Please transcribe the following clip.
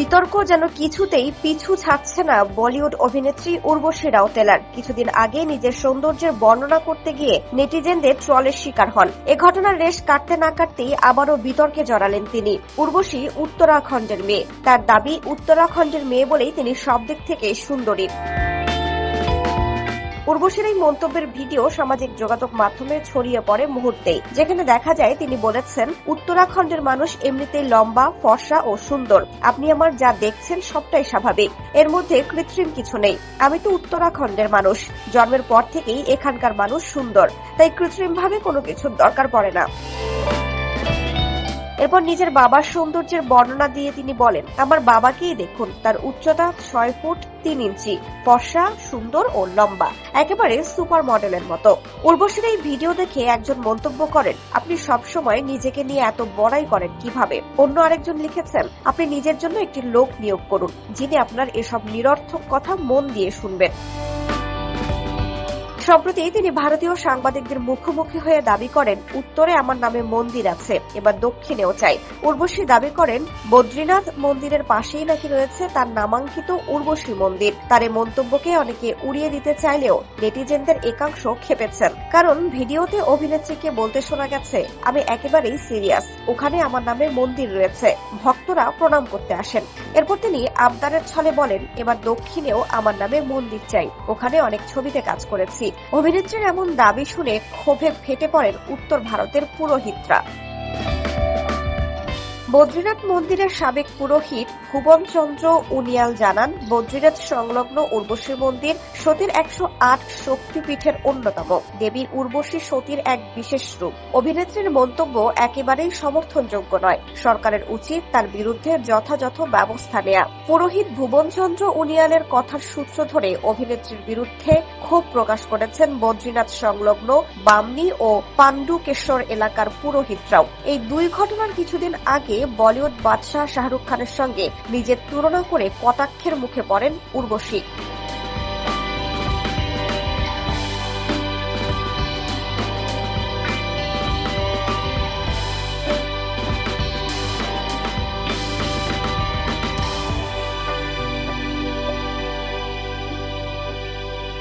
বিতর্ক যেন কিছুতেই পিছু ছাড়ছে না বলিউড অভিনেত্রী উর্বশী রাউতেলার কিছুদিন আগে নিজের সৌন্দর্যের বর্ণনা করতে গিয়ে নেটিজেনদের ট্রলের শিকার হন। এ ঘটনার রেশ কাটতে না কাটতেই আবারও বিতর্কে জড়ালেন তিনি, উর্বশী উত্তরাখণ্ডের মেয়ে। তার দাবি, উত্তরাখণ্ডের মেয়ে বলেই তিনি সব দিক থেকে সুন্দরী। উর্বশীর এই মন্তব্যের ভিডিও সামাজিক যোগাযোগ মাধ্যমে ছড়িয়ে পড়ে মুহূর্তেই। যেখানে দেখা যায়, তিনি বলেছেন, উত্তরাখণ্ডের মানুষ এমনিতেই লম্বা, ফর্সা ও সুন্দর। আপনি আমার যা দেখছেন, সবটাই স্বাভাবিক। এর মধ্যে কৃত্রিম কিছু নেই। আমি তো উত্তরাখণ্ডের মানুষ। জন্মের পর থেকেই এখানকার মানুষ সুন্দর। তাই কৃত্রিমভাবে কোনো কিছুর দরকার পড়ে না। এরপর নিজের বাবার সৌন্দর্যের বর্ণনা দিয়ে তিনি বলেন, আমার বাবাকেই দেখুন, তার উচ্চতা ছয় ফুট তিন ইঞ্চি, ফর্সা, সুন্দর ও লম্বা, একেবারে সুপার মডেলের মতো। উর্বশীর এই ভিডিও দেখে একজন মন্তব্য করেন, আপনি সবসময় নিজেকে নিয়ে এত বড়াই করেন কীভাবে? অন্য আরেকজন লিখেছেন, আপনি নিজের জন্য একটি লোক নিয়োগ করুন, যিনি আপনার এসব নিরর্থক কথা মন দিয়ে শুনবেন। সম্প্রতি তিনি ভারতীয় সাংবাদিকদের মুখোমুখি হয়ে দাবি করেন, উত্তরে আমার নামে মন্দির আছে, এবার দক্ষিণেও চাই। উর্বশী দাবি করেন, বদ্রীনাথ মন্দিরের পাশেই নাকি রয়েছে তার নামাঙ্কিত উর্বশী মন্দির। তার এই মন্তব্যকে অনেকে উড়িয়ে দিতে চাইলেও নেটিজেনদের একাংশ খেপেছেন কারণ ভিডিওতে অভিনেত্রীকে বলতে শোনা গেছে, আমি একেবারেই সিরিয়াস, ওখানে আমার নামে মন্দির রয়েছে। ভক্তরা প্রণাম করতে আসেন। এরপর তিনি আবদারের ছলে বলেন, এবার দক্ষিণেও আমার নামে মন্দির চাই, ওখানে অনেক ছবিতে কাজ করেছি। অভিনেত্রীর এমন দাবি শুনে ক্ষোভে ফেটে পড়েন উত্তর ভারতের পুরোহিতরা। বদ্রীনাথ মন্দিরের সাবেক পুরোহিত ভুবন চন্দ্র উনিয়াল জানান, বদ্রীনাথ সংলগ্ন উর্বশী মন্দির সতীর একশো আট শক্তিপীঠের অন্যতম। দেবী উর্বশী সতীর এক বিশেষ রূপ। অভিনেত্রীর মন্তব্য একেবারেই সমর্থনযোগ্য নয়। সরকারের উচিত তার বিরুদ্ধে যথাযথ ব্যবস্থা নেয়া। পুরোহিত ভুবনচন্দ্র উনিয়ালের কথার সূত্র ধরে অভিনেত্রীর বিরুদ্ধে ক্ষোভ প্রকাশ করেছেন বদ্রীনাথ সংলগ্ন বামনি ও পাণ্ডুকেশ্বর এলাকার পুরোহিতরাও। এই দুই ঘটনার কিছুদিন আগে বলিউড বাদশাহ শাহরুখ খানের সঙ্গে নিজের তুলনা করে কটাক্ষের মুখে পড়েন উর্বশী।